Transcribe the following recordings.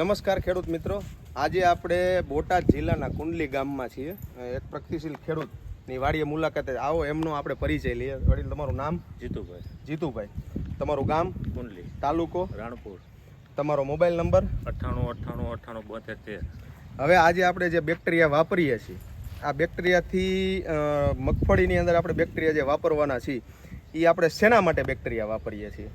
નમસ્કાર ખેડૂત મિત્રો. આજે આપણે બોટાદ જિલ્લાના કુંડલી ગામમાં છીએ. એક પ્રગતિશીલ ખેડૂતની વાડીએ મુલાકાતે આવો એમનો આપણે પરિચય લઈએ. વડીલ તમારું નામ? જીતુભાઈ. જીતુભાઈ. તમારું ગામ? કુંડલી. તાલુકો? રાણપુર. તમારો મોબાઈલ નંબર? અઠ્ઠાણું અઠ્ઠાણું અઠ્ઠાણું બોતેર હવે આજે આપણે જે બેક્ટેરિયા વાપરીએ છીએ આ બેક્ટેરિયાથી મગફળીની અંદર આપણે બેક્ટેરિયા જે વાપરવાના છીએ એ આપણે શેના માટે બેક્ટેરિયા વાપરીએ છીએ?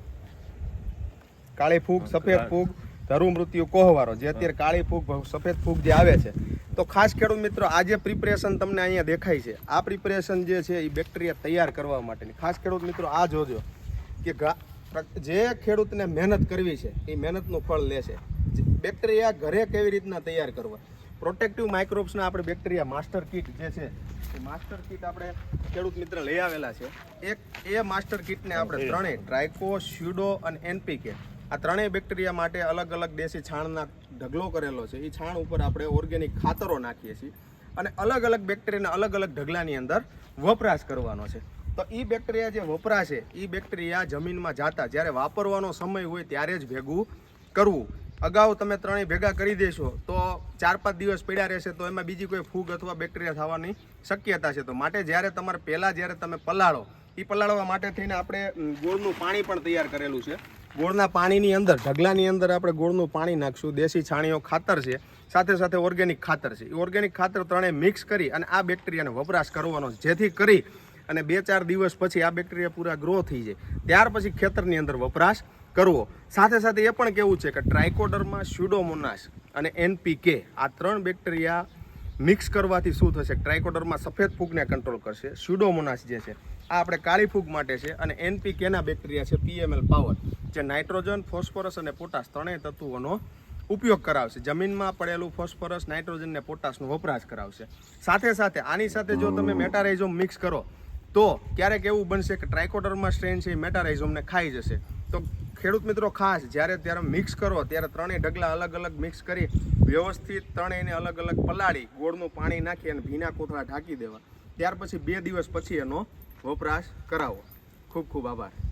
કાળી ફૂગ સફેદ ફૂગ? ધરુ મૃત્યુ કોહવારો જે અત્યારે કાળી ફૂગ સફેદ ફૂગ જે આવે છે. તો ખાસ ખેડૂત મિત્રો આ જે પ્રિપરેશન તમને અહીંયા દેખાય છે. આ પ્રિપરેશન જે છે એ બેક્ટેરિયા તૈયાર કરવા માટેની. ખાસ ખેડૂત મિત્રો આ જોજો કે જે ખેડૂતને મહેનત કરવી છે એ મહેનતનું ફળ લે છે. બેક્ટેરિયા ઘરે કેવી રીતના તૈયાર કરવા? પ્રોટેક્ટિવ માઇક્રોબ્સના આપણે બેક્ટેરિયા માસ્ટર કીટ જે છે એ માસ્ટર કીટ આપણે ખેડૂત મિત્ર લઈ આવેલા છે. એક એ માસ્ટર કીટને આપણે ત્રણેય ટ્રાયકો સ્યુડો અને એનપીકે આ ત્રણેય બેક્ટેરિયા માટે અલગ અલગ દેશી છાણના ઢગલો કરેલો છે. એ છાણ ઉપર આપણે ઓર્ગેનિક ખાતરો નાખીએ છીએ અને અલગ અલગ બેક્ટેરિયાના અલગ અલગ ઢગલાની અંદર વપરાશ કરવાનો છે. તો એ બેક્ટેરિયા જે વપરાશે એ બેક્ટેરિયા જમીનમાં જાતા, જ્યારે વાપરવાનો સમય હોય ત્યારે જ ભેગું કરવું. અગાઉ તમે ત્રણેય ભેગા કરી દેશો, તો ચાર પાંચ દિવસ પડ્યા રહેશે, તો એમાં બીજી કોઈ ફૂગ અથવા બેક્ટેરિયા થવાની શક્યતા છે. તો માટે જ્યારે તમારે પહેલાં જ્યારે તમે પલાળો એ પલાળવા માટે થઈને આપણે ગોળનું પાણી પણ તૈયાર કરેલું છે. ગોળના પાણીની અંદર, ઢગલાની અંદર આપણે ગોળનું પાણી નાખશું. દેશી છાણીઓ ખાતર છે, સાથે સાથે ઓર્ગેનિક ખાતર છે. એ ઓર્ગેનિક ખાતર ત્રણેય મિક્સ કરી અને આ બેક્ટેરિયાનો વપરાશ કરવાનો જેથી કરી અને બે ચાર દિવસ પછી આ બેક્ટેરિયા પૂરા ગ્રો થઈ જાય. ત્યાર પછી ખેતરની અંદર વપરાશ કરવો. સાથે સાથે એ પણ કેવું છે કે ટ્રાઇકોડરમાં સ્યુડોમોનાસ અને એનપીકે આ ત્રણ બેક્ટેરિયા મિક્સ કરવાથી શું થશે? ટ્રાયકોડરમાં સફેદ ફૂગને કંટ્રોલ કરશે. સ્યુડોમોનાસ જે છે આ આપણે કાળી ફૂગ માટે છે અને એનપીકેના બેક્ટેરિયા છે? પીએમએલ પાવર જે નાઇટ્રોજન ફોસ્ફરસ અને પોટાશ ત્રણેય તત્વોનો ઉપયોગ કરાવશે. જમીનમાં પડેલું ફોસ્ફરસ નાઇટ્રોજન ને પોટાશનો વપરાશ કરાવશે. સાથે સાથે આની સાથે જો તમે મેટારાઇઝોમ મિક્સ કરો તો ક્યારેક એવું બનશે કે ટ્રાયકોડરમાં સ્ટ્રેન છે એ મેટારાઇઝોમને ખાઈ જશે. તો ખેડૂત મિત્રો ખાસ જ્યારે ત્યારે મિક્સ કરો, ત્યારે ત્રણેય ઢગલા અલગ અલગ મિક્સ કરી વ્યવસ્થિત ત્રણેયને અલગ અલગ પલાળી, ગોળનું પાણી નાખી અને ભીના કોથળા ઢાંકી દેવા. ત્યાર પછી બે દિવસ પછી એનો વપરાશ કરાવો. ખૂબ ખૂબ આભાર.